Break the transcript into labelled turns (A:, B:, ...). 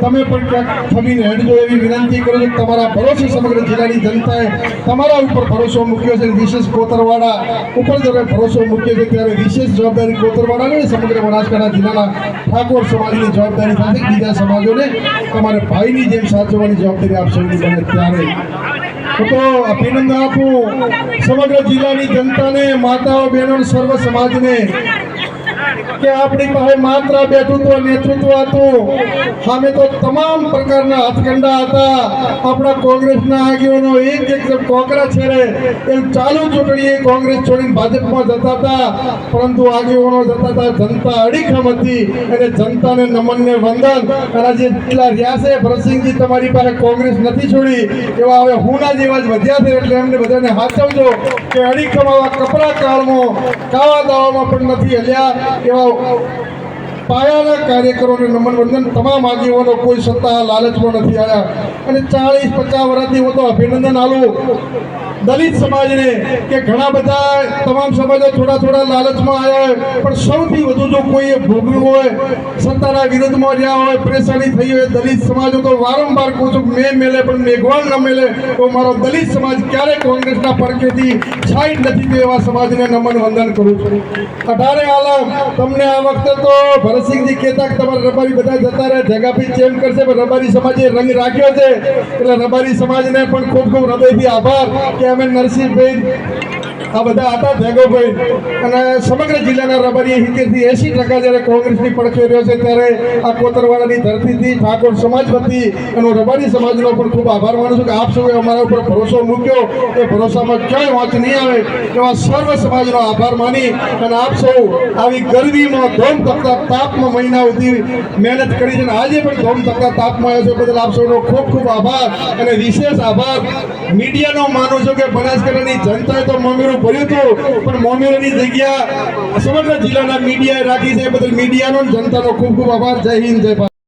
A: તમે પણ થમીને હેડજો એવી વિનંતી કરું છું તમારા ભરોસે સમગ્ર જિલ્લાની જનતાએ તમારા ઉપર ભરોસો મૂક્યો છે વિશેષ કોતરવાડા ઉપર જ્યારે ભરોસો મૂક્યો છે ત્યારે વિશેષ જવાબદારી કોતરવાડાને સમગ્ર બનાસકાંઠા જિલ્લાના ઠાકોર સમાજની જવાબદારી સાથે બીજા સમાજોને તમારે ભાઈની જેમ સાચવવાની જવાબદારી આપ સૌની બને ત્યારે તો અભિનંદન આપું. સમગ્ર જિલ્લાની જનતાને, માતાઓ, બહેનો સર્વ સમાજને કે આપણી પાસે માત્ર બેઠું નેતૃત્વ હતું. સામે તો તમામ પ્રકારના હાથકંડા હતા. આપણા કોંગ્રેસના આગેવાનો એક એક કોકરા છેડે એ ચાલુ ચૂંટણીએ કોંગ્રેસ છોડીને ભાજપમાં જતા હતા. પરંતુ આગેવાનો જતા હતા. જનતા અડીખમ હતી અને જનતાને નમનને વંદન. અને આજે જેટલા રહ્યા છે ભરતસિંહજી તમારી પાસે કોંગ્રેસ નથી છોડી. એવા હવે હુંના જેવા જ વધ્યા છે એટલે એમને બધાને હાચવજો કે અડીખમ આવા કપરા કાળમાં કાવા દાવામાં પણ નથી હલ્યા. એવા પાયાના કાર્યકરોને નમન વંદન તમામ આગેવાનો કોઈ સત્તા લાલચમાં નથી આવ્યા. અને ચાળીસ પચાસ વર્ષથી હું તો અભિનંદન આલું દલિત સમાજને કે ઘણા બધા તમામ સમાજો થોડા થોડા લાલચમાં આવ્યા હોય, પણ સૌથી વધુ જો કોઈએ ભોગવ્યું હોય, સત્તાના વિરોધમાં રહ્યા હોય, પરેશાની થઈ હોય, દલિત સમાજો તો વારંવાર કહું છું, મેં મેલે પણ મેઘવાળ ન મેલે, તો મારો દલિત સમાજ ક્યારે કોંગ્રેસના પડખેથી છાઈ નથી તે એવા સમાજને નમન વંદન કરું છું. અઢારે આલમ, તમને આ વખતે તો ભરતસિંહજી કહેતા કે તમારે રબારી બધા જતા રહે જગાભાઈ ચેમ કરશે, પણ રબારી સમાજે રંગ રાખ્યો છે. એટલે રબારી સમાજને પણ ખૂબ ખૂબ હૃદયથી આભાર કે અમે નરસિંહભાઈ આ બધા હતા ભેગોભાઈ અને સમગ્ર જિલ્લાના રબારી સિત્તેરથી એસી ટકા જ્યારે કોંગ્રેસની પડખે રહ્યો છે ત્યારે આ કોતરવાડાની ધરતીથી ઠાકોર સમાજ વતી અને રબારી સમાજનો પણ ખૂબ આભાર માનું છું કે આપ સૌએ અમારા ઉપર ભરોસો મૂક્યો. એ ભરોસામાં ક્યાંય વાંચ નહીં આવે એવા સર્વ સમાજનો આભાર માની અને આપ સૌ આવી ગરમીમાં ધોમ તપતા તાપમાં મહિના સુધી મહેનત કરી છે અને આજે પણ ધોમ તપતા તાપમાં આવ્યો છે. બદલ આપ સૌનો ખૂબ ખૂબ આભાર અને વિશેષ આભાર. મીડિયાનો માનું છું કે બનાસકાંઠાની જનતાએ તો મમીરું ભર્યું હતું, પણ મોમેરાની જગ્યા સમગ્ર જિલ્લાના મીડિયાએ રાખી છે. બદલ મીડિયાનો જનતાનો ખૂબ ખૂબ આભાર. જય હિન્દ, જય